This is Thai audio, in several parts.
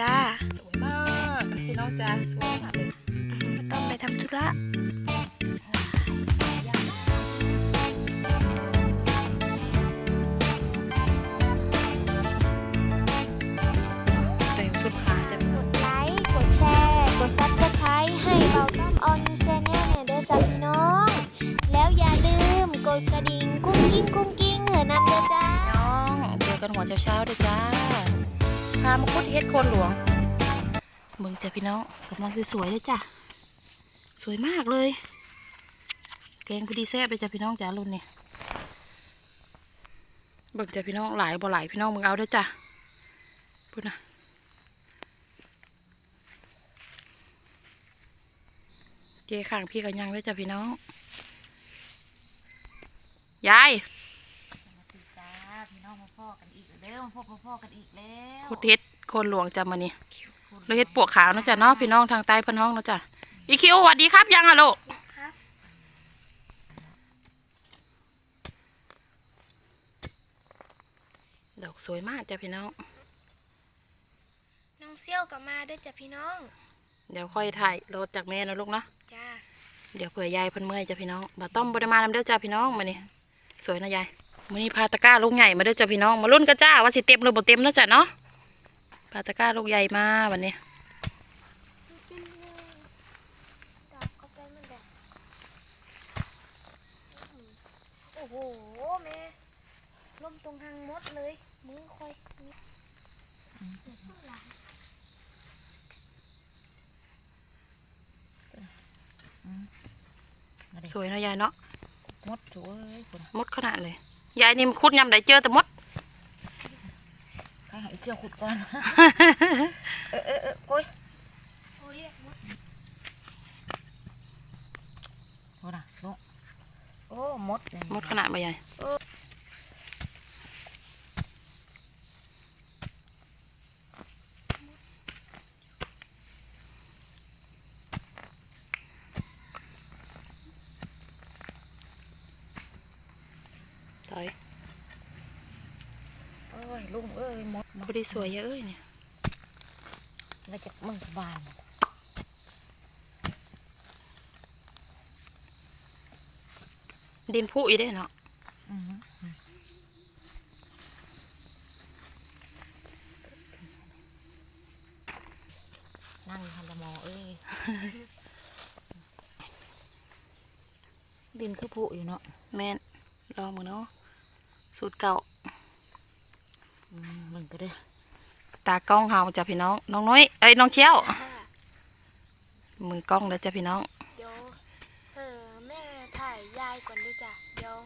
จ้าสวยมากพี่น้องจ้าสวยมากเลยต้องไปทำธุระแต่งชุดขาจะกดไลค์กดแชร์กด Subscribe ให้เบาต้อมออนนิวชแนลเนี่ยเด้อจ้าพี่น้องแล้วอย่าลืมกดกระดิ่งกุ้งกิ้งกุ้งกิ้งเหอะนำเด้อจ้า น้องเจอกันหัวเช้าๆเลยจ้าพามาคุดเฮ็ดโคนหลวงเบิ่งจ้ะพี่น้องกำลังสวยๆเลยจ้ะ สวยมากเลย แกงพอดีแซ่บเลยจ้ะพี่น้องจ้ารุ่นนี้เบิ่งจ้ะพี่น้องหลายบ่หลายพี่น้องมึงเอาเด้จ้ะพูดนะเจข้างพี่กันยังเลยจ้ะพี่น้อง ยายจ้าพี่น้องมาพ่อกัน แล้วมาพบมาพ่อกันอีกแล้วพุดเฮ็ดโคนหลวงจำมานี่เราเฮ็ดปวกขาวเนาะจ้ะเนาะพี่น้องทางใต้เพันห้องเนาะจ้ะอีคิวสวัสดีครับยังอะลูกครับดอกสวยมากจ้ะพี่น้อง น้องเซี่ยวกลับมาเด้อจ้าพี่น้อง เดี๋ยวค่อยถ่ายรถจากแม่นะลูกเนาะจ้าเดี๋ยวเผื่อยายเพิ่นเมื่อยจ้ะพี่น้องบ่ต้อมบ่ได้มานำเด้อจ้ะพี่น้องมานี่สวยนะยาย มื้อนี้พาตะกร้าลูกใหญ่มาเด้อจ้ะพี่น้อง มาลุ้นกันจ้าว่าสิเต็มหรือบ่เต็มเนาะจ้ะเนาะพาตะกร้าลูกใหญ่มาวันนี้โอ้โหแม่ล่มตรงทางมดเลย มือคอยนี่สวยนะยายเนาะมดสวยคนมดขนาดเลย ยายนี่มันคุดยำใดเจอแต่มดใครหายเสื้อขุดก่อน เออเออเออโอ้ยโอ้เรียกมดโอ้น่ะลูกโอ้มดเนี่ยมดขนาดบ่ยายถอย เอ้ยลุงเอ้ ยมดพอดีสวยเยอะเอ้ยเนี่ยแล้วจากมึงบานดินผุอีได้เนาะอือหือนั่งทันละมอเอ้ย ดินคือผุอยู่เนาะแม่นลองมือเนาะสูตรเก่า อืมมึงก็ได้ตากล้องเฮาจ้ะพี่น้อง น้องน้อยเอ้ยน้องเชี่ยว มือกล้องแล้วจ้ะพี่น้องเดี๋ยวเออแม่ถ่ายยายก่อนด้วยจ้ะเดี๋ยว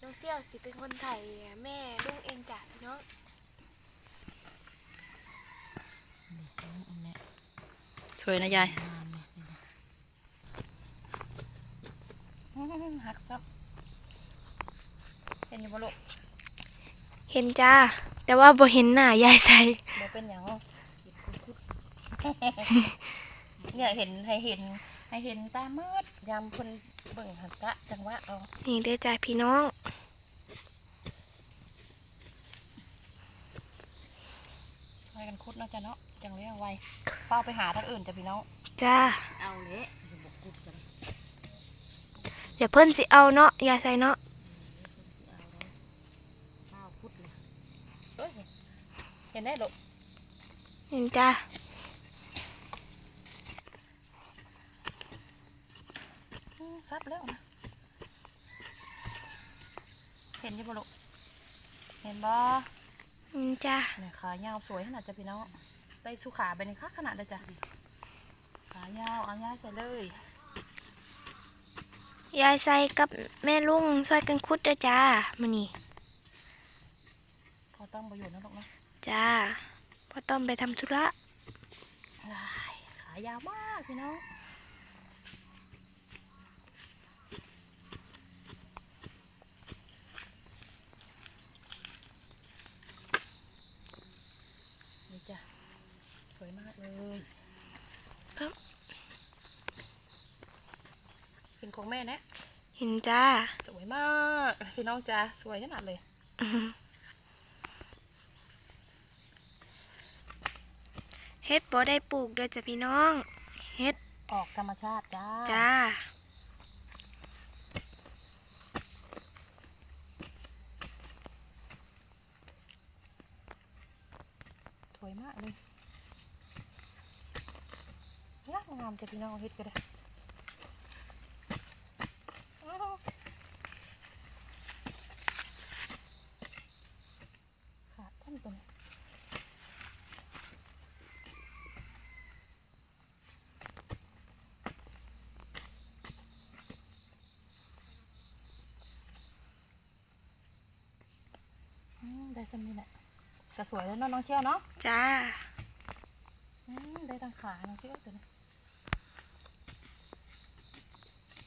น้องเซี่ยวสิเป็นคนถ่ายแม่ลุงเองจ้ะพี่น้องอันเนี้ยสวยนะยายงามเลยนี่นะหักซับเห็นอยู่บ่ลูกเห็นจ้า แต่ว่าบ่เห็นหน้ายายใส่บ่เป็นหยังเนี่ยเห็นให้เห็นให้เห็นตามืดยามคนเบิ่งหักกะจังหวะเอานี่เด้อจ้าพี่น้องไว้กันคุดเนาะจ้ะเนาะจังเลี้ยงไว้เป้าไปหาทางอื่นจ้ะพี่น้องจ้าเอาเละอย่าบอกกูกันเดี๋ยวเพิ่นสิเอาเนาะยายใส่เนาะ ข้าวพุดเลย เอ้ยเห็นได้ลูกเห็นจ้าอืมซับแล้วนะเห็นอยู่บ่ลูกเห็นบ่เห็นจ้าเนี่ยขายาวสวยขนาดจ้ะพี่น้องได้สุขาไปในคักขนาดเลยจ้ะขายาวเอาย่าใส่เลยยายใส่กับแม่ลุงช่วยกันคุดเด้อจ้ามื้อนี้พอต้องประโยชน์นะลูกนะ จ้าพอต้องไปทำธุระว้ายขายาวมากพี่น้องนี่จ้ะสวยมากเลยครับเป็นของแม่นะ เห็นจ้า สวยมาก พี่น้องจ้าสวยขนาดเลย อื้อหือ เฮ็ดบ่ได้ปลูกเด้อจ้ะพี่น้อง เฮ็ดออกธรรมชาติจ้าจ้า สวยมากเลยงามงามจ้ะพี่น้องเฮ็ดก็ได้อ้าวขาดสั้นตัวนี้อืมได้สำนี้แหละ ก็สวยแล้วเนาะน้องเชี่ยวเนาะจ้าอืมได้ทางขาน้องเชี่ยวตัวนี้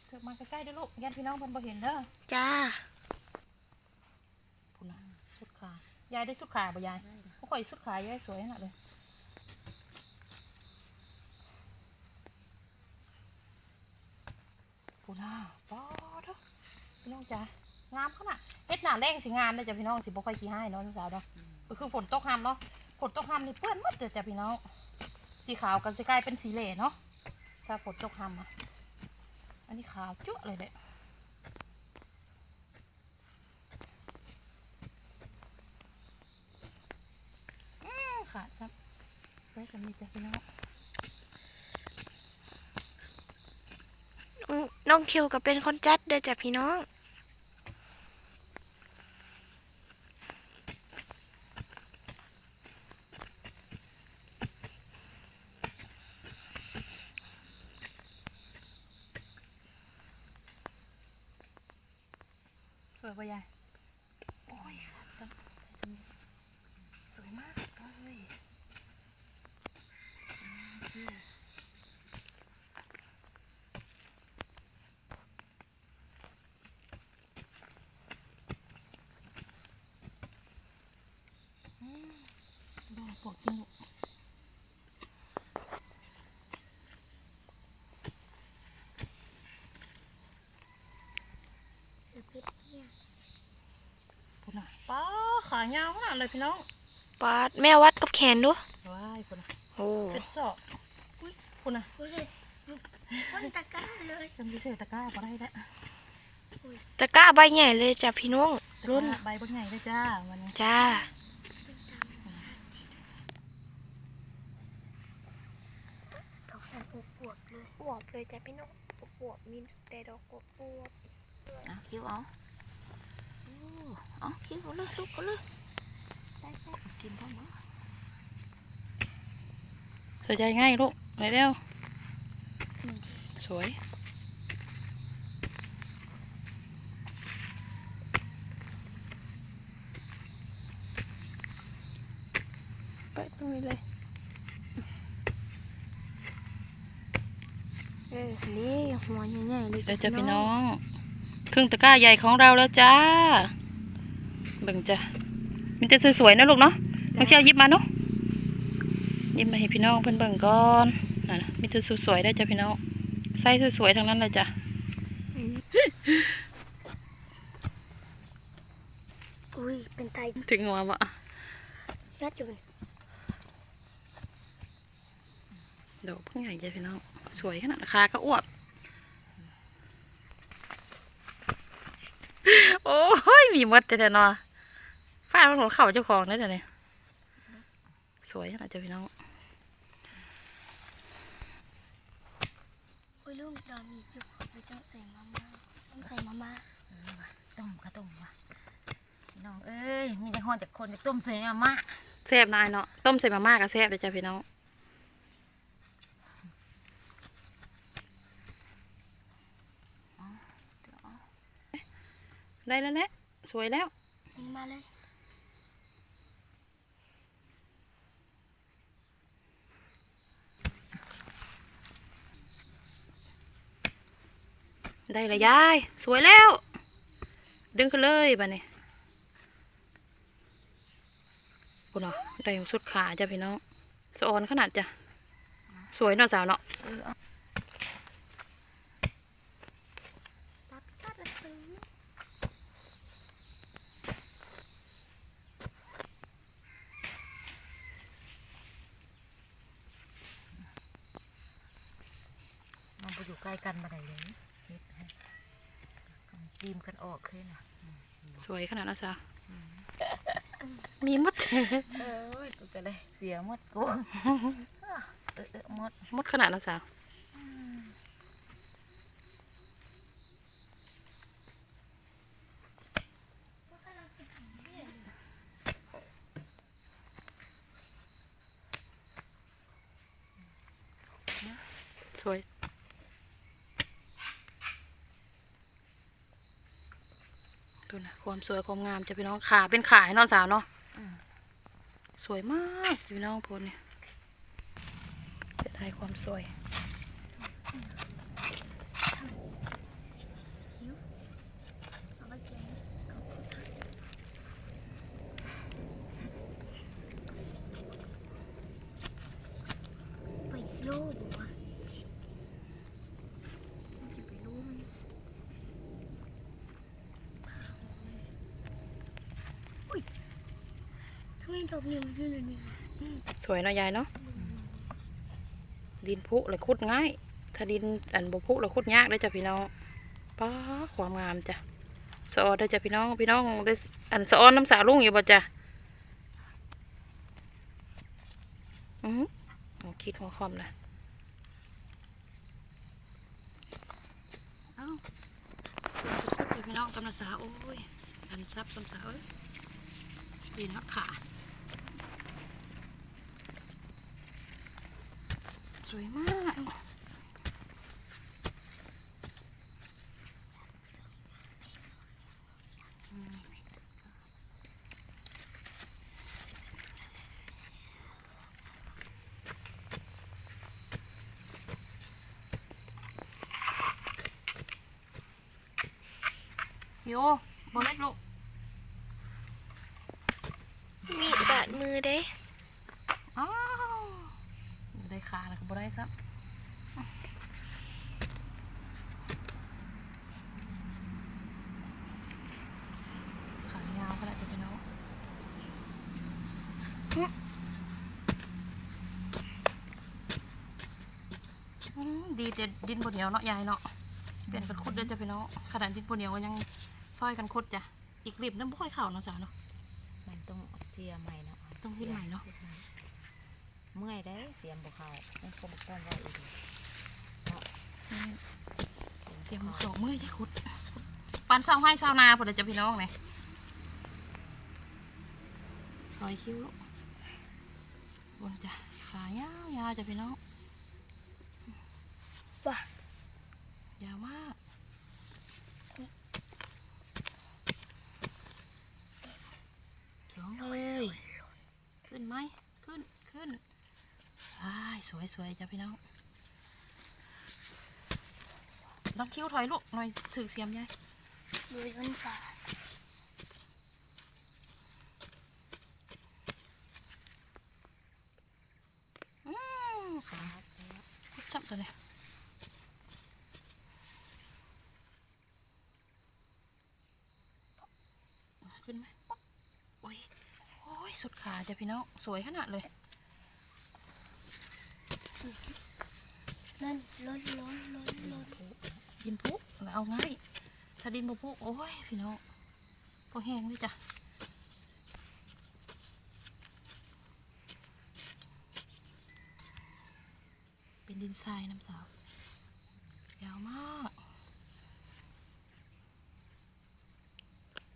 เกิดมาใกล้ๆด้วยลูกยันพี่น้องเพิ่นบ่เห็นเด้อจ้าคุณน่ะสุดขายายได้สุดขาบ่ยายเขาข่อยสุดขายายสวยขนาดเลยคุณน่ะป๊อดเด้อพี่น้องจ๋างามขนาดเฮ็ดหน้าแรงสิงามเลยจ้ะพี่น้องสิบ่ค่อยขี้ให้เนาะสาวๆเนาะ ก็คือฝนตกห้ำเนาะฝนตกห้ำนี่เปื้อนหมดเลยจ้ะพี่น้องสีขาวกันสิกลายเป็นสีเหล่เนาะถ้าฝนตกห้ำอะอันนี้ขาวจุ๊เลยเด้ค่ะซับไว้กับมีจ้ะพี่น้องน้องคิวก็เป็นคนจัดเด้อจ้ะพี่น้อง วยปะยายโอ้ยสวยมากเลยอืมดอกปวดจมูก คุณน่ะป้า ขายาวขนาดเลยพี่น้องปาดแม่วัดกับแขนดูว้ายคุณน่ะโอ้เป็นศอกอุ้ยคุณน่ะคนตะกร้าเลยจำดิเศษตะกร้าพอได้แล้วตะกร้าใบใหญ่เลยจ้ะพี่น้องรุ่นใบบักใหญ่เลยจ้าวันนี้จ้าดอกแอนอวบๆเลยอวบเลยจ้ะพี่น้องอวบมีแต่ดอกอวบอวบอะคิ้วเอาโอ้ เอาคิ้วเอาเลยลูกเอาเลยได้ได้กินได้มั้งใส่ใจง่ายลูกไปเร็วสวยไปตรงนี้เลยเออนี่หัวใหญ่ๆเลยเดี๋ยวจะพี่น้อง ครึ่งตะกร้าใหญ่ของเราแล้วจ้า เบิ่งจ้ะมันจะสวยๆนะลูกเนาะน้องเชี่ยวหยิบมาเนาะหยิบมาให้พี่น้องเพิ่นเบิ่งก่อนน่ะมีแต่สวยๆได้จ้ะพี่น้องไส้สวยๆทั้งนั้นเลยจ้ะอุ้ยเป็นไตถึงหัวบ่ยัดอยู่เลยดอกเพิ่งใหญ่จ้ะพี่น้องสวยขนาดราคาก็อวบโอ้ยมีหมดแต่เนาะฟ้า มันของเขาเจ้าของได้แต่เนี่ยสวยขนาดจ้ะพี่น้องอุ้ยลุงตอนมีคิวไม่ต้องใส่มาม่าต้องใส่มาม่าต้มข้าวต้มว่ะพี่น้องเอ้ยมีแต่ฮอนจากคนจากต้มใส่มาม่าแซ่บนายเนาะต้มใส่มาม่าก็แซ่บเลยจ้ะพี่น้องได้แล้วแหละสวยแล้วยิงมาเลย ได้ละยาย สวยแล้ว ดึงขึ้นเลยบ้านี้คุณเนาะได้สุดขาจ้ะพี่น้องสะออนขนาดจ้ะ สวยเนาะสาวเนาะมัไปอยู่ใกล้กันมาไหนเลย ตีมกันออกขึ้นน่ะสวยขนาดนั้นจ้ะมีมดเอ้ยกูก็เลยเสียหมดกูเออเออหมดมดขนาดนั้นจ้ะสวย ดูนะความสวยความงามจะพี่น้องขาเป็นขายเนาะสาวเนาะสวยมากพี่น้องพลเนี่ยจะได้ความสวย ไปโลบัวมันจะไปรู้มันอุ้ย ทำไมดอกนี้มันอยู่ในนี้สวยเนาะยายเนาะดินพุเลยขุดง่าย ถ้าดินอันบพุเลยขุดยากเลยจ้ะพี่น้องป้าความงามจ้ะสะออนได้จ้ะพี่น้องพี่น้องได้อันสะออนน้ำสาลุ่งอยู่บ่จ้ะอือคิดหัวคอมนะเอ้าคุดอยู่พี่น้องกำลังสาโอ้ยอันซับสำสาเอ้ยดินหักขา วยมากโยบอเล็กลูก มีดบาดมือเด้อ้าวบ่ได้ ขาแล้วก็บ่ได้ซับขายาวก็ได้จ้ะพี่น้องอืมดีแต่ดินบนเหนียวเนาะยายเนาะเปลี่ยนเป็นคุดเด้อจ้ะพี่น้องขนาดดินบนเหนียวก็ยังซอยกันคุดจ้ะอีกริบนั้นบ่ค่อยเข่าเนาะจ้ะเนาะมันต้องเจียใหม่เนาะต้องเจียใหม่เนาะ เมื่อยได้เสียมบุเข้ามันคงต้องไว้อีกเสียมบุเขาเมื่อที่ขุดปันเศร้าให้เศร้านาพอดจะพี่น้องไหมซอยคิ้วลูกบนจ้ะขายาวยาวจ้ะพี่น้อง ว่ะ ยาวมากสองเลย ขึ้นไหมขึ้นขึ้นอ้าย สวยสวยจ้ะพี่น้องต้องคิ้วถอยลูกหน่อยถือเสียมยายมือมันฝาดอืมขาจับตัวเลยขึ้นไหมโอ้ย โอ้ย สุดขาจ้ะพี่น้อง สวยขนาดเลย นั่นล้นล้นล้นล้น ดินพุ เอาง่ายถ้าดินบ่พุโอ้ยพี่น้องพอแห้งเลยจ้ะเป็นดินทรายน้ำสาวยาวมาก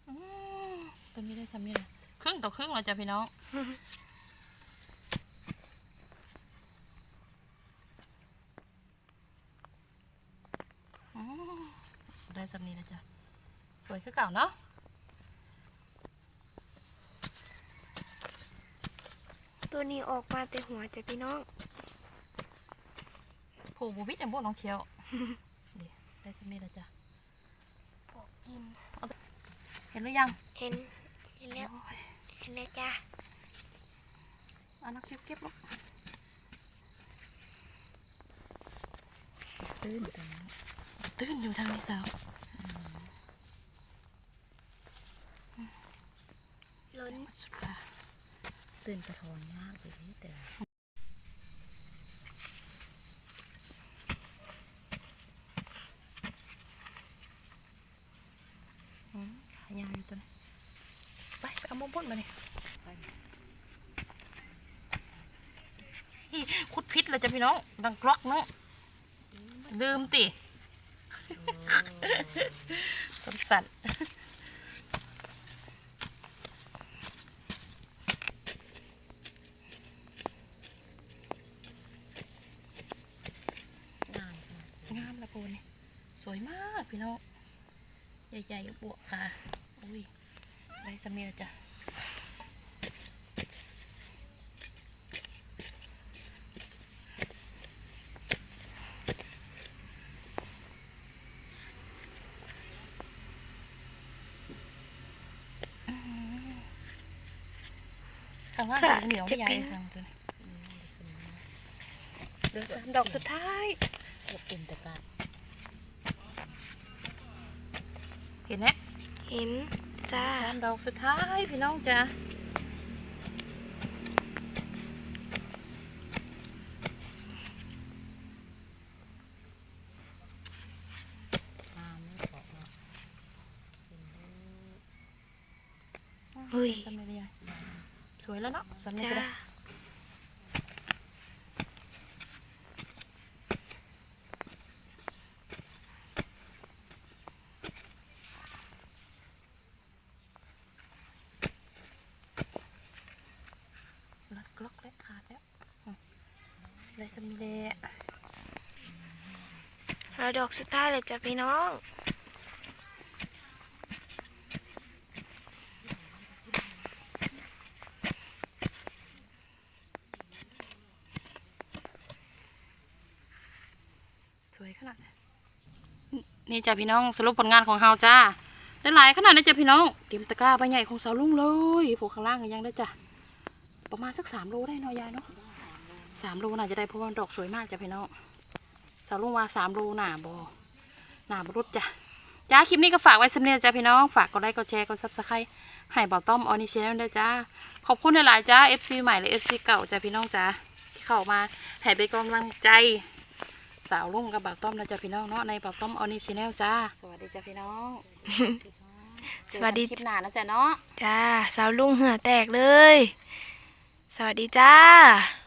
อืมตัวนี้ได้ซ้ำนี่เลยครึ่งต่อครึ่งเราจ้ะพี่น้อง อืมได้ซ้ำนี้นะจ๊ะ สวยคือเก่าเนาะตัวนี้ออกมาแต่หัวจ้ะพี่น้องผูกบูบิดอย่างพวกน้องเชียวนี่ได้ซ้ำนี้แล้วจ้ะปอกกิน เห็นหรือยัง เห็น เห็นแล้วโอ้ยเห็นแล้วจ้ะเอานักเก็บเก็บลูกตื้นตรงนี้ตื้นอยู่ทางนี้สาว ตื่นกระทอนมากเลยพี่แต่ยาวอยู่ตัวนี้ไปไปเอามบนมาเนี่ยคุดพิษเลยจ้ะพี่น้อง ดังกรอกเนาะลืมติ งามละโพนี่สวยมากพี่น้องใหญ่ๆบวกค่ะอุ้ยไรสมีระจ้ะข้างล่างค่ะเหนียวจะใหญ่เป็นทางตัวนี้เหลือสามดอกสุดท้ายเก็บเป็นตะกา เห็นไหมเห็นจ้าสามดอกสุดท้ายพี่น้องจ้ะตามไม่ขอเนาะเฮ้ยสำเนียงสวยแล้วเนาะสำเนียง จ้า ก็ได้รัดกล็อกแล้วขาดแล้วอืมเลย สำเนียงแล้วดอกสุดท้ายเลยจ้ะพี่น้องสวยขนาดนี้นี่จ้ะพี่น้องสรุปผลงานของเฮาจ้าได้หลายขนาดนี้จ้ะพี่น้องเตรียมตะกร้าใบใหญ่ของสาวลุงเลยผูกข้างล่างยังได้จ้ะประมาณสักสามโลได้นาะยายเนาะ สามโลน่าจะได้เพราะว่าดอกสวยมากจ้ะพี่น้องสาวลุงว่าสามโลหนาบอหนาบรุดจ้ะจ้าคลิปนี้ก็ฝากไว้สำเนียงจ้ะพี่น้องฝากกดไลค์กดแชร์กดซับสไครต์ให้เบาต้อมออนิเชนด้วยจ้าขอบคุณหลายๆจ้า FC ใหม่และ FC เก่าจ้ะพี่น้องจ้าที่เข้ามาให้เป็นกำลังใจ สาวลุงกับบ่าวต้อมนะจ๊ะพี่น้องเนาะในบ่าวต้อมออนิชแนลจ้าสวัสดีจ้ะพี่น้องสวัสดีเจอกันคลิปหน้านะจ๊ะเนาะจ้าสาวลุงเหือแตกเลย สวัสดีจ้าส